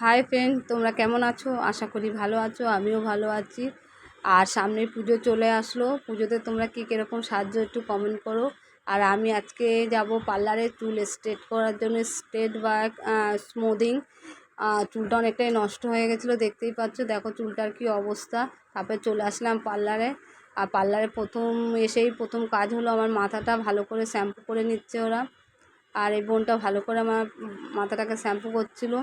Hi friend, তোমরা কেমন আছো? আশা করি ভালো আছো, আমিও ভালো আছি। আর সামনে পুজো চলে আসলো। পুজোতে তোমরা কী কীরকম সাহায্য একটু কমেন্ট করো। আর আমি আজকে যাব পার্লারে চুল স্ট্রেট করার জন্য, স্ট্রেট বা স্মুদিং চুলটা অনেকটাই নষ্ট হয়ে গেছিল, দেখতেই পাচ্ছ। দেখো চুলটার কি অবস্থা। তারপরে চলে আসলাম পার্লারে। আর পার্লারে প্রথম এসেই প্রথম কাজ হলো আমার মাথাটা ভালো করে শ্যাম্পু করে নিচ্ছে ওরা। আর এই বোনটা ভালো করে আমার মাথাটাকে শ্যাম্পু করছিল।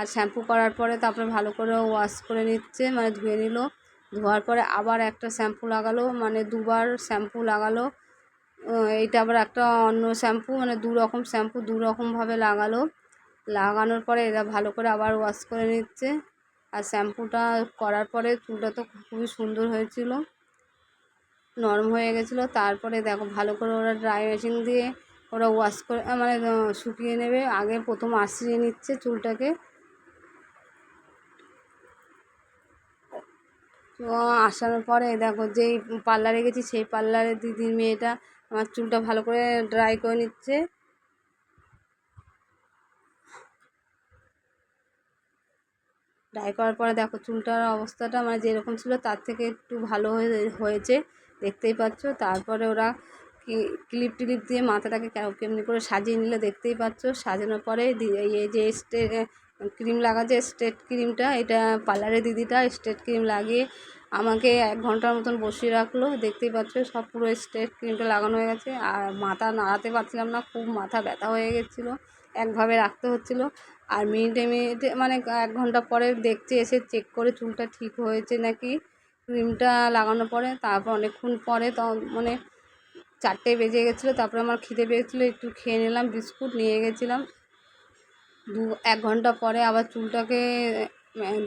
আর শ্যাম্পু করার পরে তারপরে ভালো করে ওয়াশ করে নিচ্ছে মানে ধুয়ে নিল। ধোয়ার পরে আবার একটা শ্যাম্পু লাগালো মানে দুবার শ্যাম্পু লাগালো। এইটা আবার একটা অন্য শ্যাম্পু মানে দু রকম শ্যাম্পু, দু রকমভাবে লাগালো। লাগানোর পরে এরা ভালো করে আবার ওয়াশ করে নিচ্ছে। আর শ্যাম্পুটা করার পরে চুলটা তো খুবই সুন্দর হয়েছিল। নরম হয়ে গেছিল, তারপরে দেখো ভালো করে ওরা ড্রাই মেশিন দিয়ে ওরা ওয়াশ করে মানে শুকিয়ে নেবে। আগে প্রথম আশ্রিয়ে নিচ্ছে চুলটাকে। তো আসানোর পরে দেখো যেই পার্লারে গেছি, সেই পার্লারের দিদির মেয়েটা আমার চুলটা ভালো করে ড্রাই করে নিচ্ছে। ড্রাই করার পরে দেখো চুলটার অবস্থাটা মানে যেরকম ছিল তার থেকে একটু ভালো হয়েছে, দেখতেই পাচ্ছ। তারপরে ওরা ক্লিপ টিলিপ দিয়ে মাথাটাকে কেমনি করে সাজিয়ে নিলে, দেখতেই পাচ্ছ। সাজানোর পরে এই যে স্টে ক্রিম লাগাচ্ছে স্ট্রেট ক্রিমটা এটা পার্লারের দিদিটা স্ট্রেট ক্রিম লাগিয়ে আমাকে এক ঘণ্টার মতন বসিয়ে রাখল। দেখতেই পাচ্ছ, সব পুরো স্ট্রেট ক্রিমটা লাগানো হয়ে গেছে। আর মাথা নাড়াতে পারছিলাম না, খুব মাথা ব্যথা হয়ে গেছিল, একভাবে রাখতে হচ্ছিল। আর মিনিটে মিনিটে মানে এক ঘণ্টা পরে দেখছে, এসে চেক করে চুলটা ঠিক হয়েছে নাকি। ক্রিমটা লাগানোর পরে, তারপর অনেকক্ষণ পরে তো মানে চারটে বেজে গেছিল, তারপরে আমার খিদে পেয়েছিলো, একটু খেয়ে নিলাম, বিস্কুট নিয়ে গেছিলাম। দু, এক ঘণ্টা পরে আবার চুলটাকে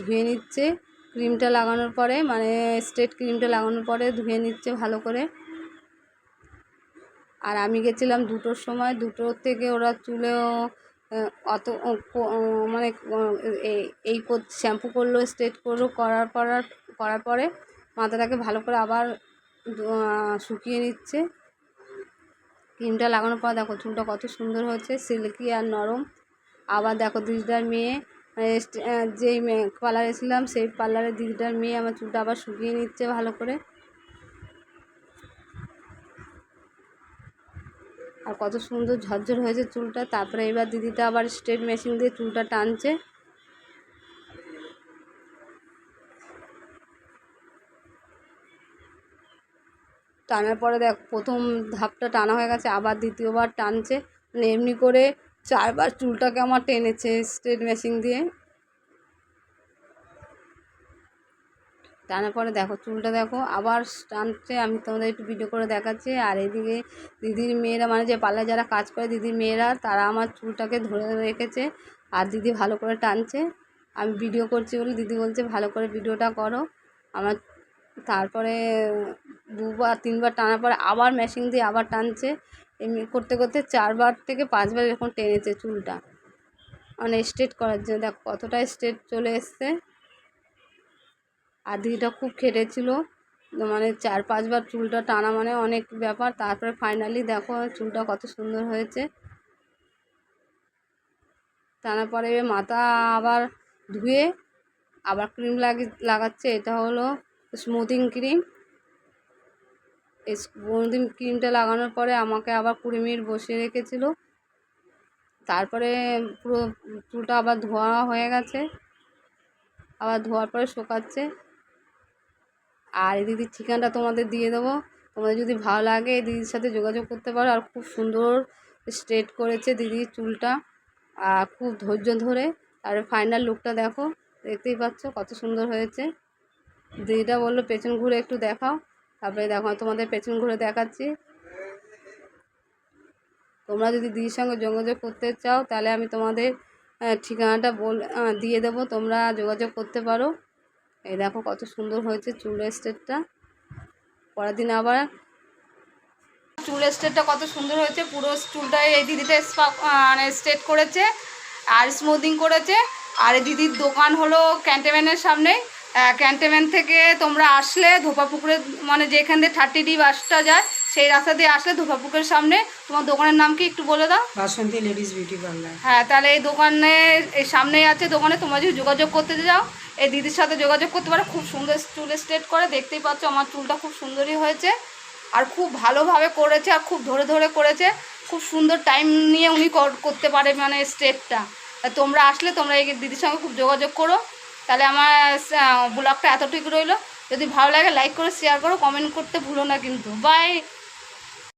ধুয়ে নিচ্ছে। ক্রিমটা লাগানোর পরে মানে স্ট্রেট ক্রিমটা লাগানোর পরে ধুয়ে নিচ্ছে ভালো করে। আর আমি গেছিলাম দুটোর সময় দুটোর থেকে ওরা চুলেও অত মানে এই শ্যাম্পু করল, স্ট্রেট করল, করার পরার করার পরে মাথাটাকে ভালো করে আবার শুকিয়ে নিচ্ছে। ক্রিমটা লাগানোর পর দেখো চুলটা কত সুন্দর হয়েছে, সিল্কি আর নরম। আবার দেখো দিদিটার মেয়ে যেই পার্লারে ছিলাম, সেই পার্লারের দিদিটার মেয়ে আমার চুলটা আবার শুকিয়ে নিচ্ছে ভালো করে। আর কত সুন্দর ঝরঝর হয়েছে চুলটা। তারপরে এবার দিদিটা আবার স্ট্রেট মেশিন দিয়ে চুলটা টানছে। টানার পরে দেখ, প্রথম ধাপটা টানা হয়ে গেছে, আবার দ্বিতীয়বার টানছে। মানে এমনি করে চারবার চুলটাকে আমার টেনেছে স্ট্রেট মেশিন দিয়ে। টানার পরে দেখো, চুলটা দেখো, আবার টানছে আমি তোমাদের একটু ভিডিও করে দেখাচ্ছি। আর এদিকে দিদির মেয়েরা মানে যে পাল্লা যারা কাজ করে, দিদির মেয়েরা, তারা আমার চুলটাকে ধরে রেখেছে আর দিদি ভালো করে টানছে। আমি ভিডিও করছি বলে দিদি বলছে, ভালো করে ভিডিওটা করো। আমার তারপরে দুবার, তিনবার টানার পরে আবার মেশিন দিয়ে আবার টানছে। এমনি করতে করতে চারবার থেকে পাঁচবার এরকম টেনেছে চুলটা। মানে স্ট্রেট করার জন্য। দেখ কতটা স্ট্রেট চলে এসছে। দিদিটা খুব খেটেছিল। মানে চার পাঁচবার চুলটা টানা মানে অনেক ব্যাপার। তারপরে ফাইনালি দেখো চুলটা কত সুন্দর হয়েছে। টানার পরে মাথা আবার ধুয়ে আবার ক্রিম লাগি লাগাচ্ছে। এটা হলো স্মুথিং ক্রিম স্মুথিং ক্রিমটা লাগানোর পরে আমাকে আবার কুড়ি মিনিট বসিয়ে রেখেছিলো। তারপরে পুরো চুলটা আবার ধোয়া হয়ে গেছে। আবার ধোয়ার পরে শোকাচ্ছে। আর এই দিদির ঠিকানাটা তোমাদের দিয়ে দেবো। তোমাদের যদি ভালো লাগে এই দিদির সাথে যোগাযোগ করতে পারো। আর খুব সুন্দর স্ট্রেট করেছে দিদির চুলটা। আর খুব ধৈর্য ধরে। আর ফাইনাল লুকটা দেখো। দেখতেই পাচ্ছ কত সুন্দর হয়েছে। দিদিটা বলল, পেছন ঘুরে একটু দেখাও। তারপরে দেখো তোমাদের পেছন ঘুরে দেখাচ্ছি। তোমরা যদি দিদির সঙ্গে যোগাযোগ করতে চাও, তাহলে আমি তোমাদের ঠিকানাটা বল দিয়ে দেবো। তোমরা যোগাযোগ করতে পারো। এই দেখো কত সুন্দর হয়েছে চুল স্টেটটা পরের দিন আবার চুল স্টেটটা কত সুন্দর হয়েছে। পুরো চুলটাই এই দিদিটা মানে স্ট্রেট করেছে, আর স্মুদিং করেছে। আর দিদির দোকান হলো ক্যান্টেমেন্টের সামনেই ক্যান্টেমেন্ট থেকে তোমরা আসলে ধোপা পুকুরে মানে যেখান দিয়ে থার্টি ডি বাসটা যায় সেই রাস্তা দিয়ে আসলে দুর্গাপুকুরের সামনে। তোমার দোকানের নাম কি একটু বলে দাও? Basanti ladies beauty parlour. হ্যাঁ তাহলে এই দোকানে এই সামনেই আছে দোকানে তোমরা যদি যোগাযোগ করতে যাও এই দিদির সাথে যোগাযোগ করতে পারো। খুব সুন্দর চুল স্ট্রেট করে দেখতেই পাচ্ছ আমার চুলটা খুব সুন্দরই হয়েছে। আর খুব ভালোভাবে করেছে আর খুব ধরে ধরে করেছে। খুব সুন্দর টাইম নিয়ে উনি কর- করতে পারে মানে স্টেপটা তোমরা আসলে তোমরা এই দিদির সঙ্গে খুব যোগাযোগ করো। তাহলে আমার ব্লগটা এতটুকু রইল। যদি ভালো লাগে লাইক করো শেয়ার করো কমেন্ট করতে ভুলো না কিন্তু। বাই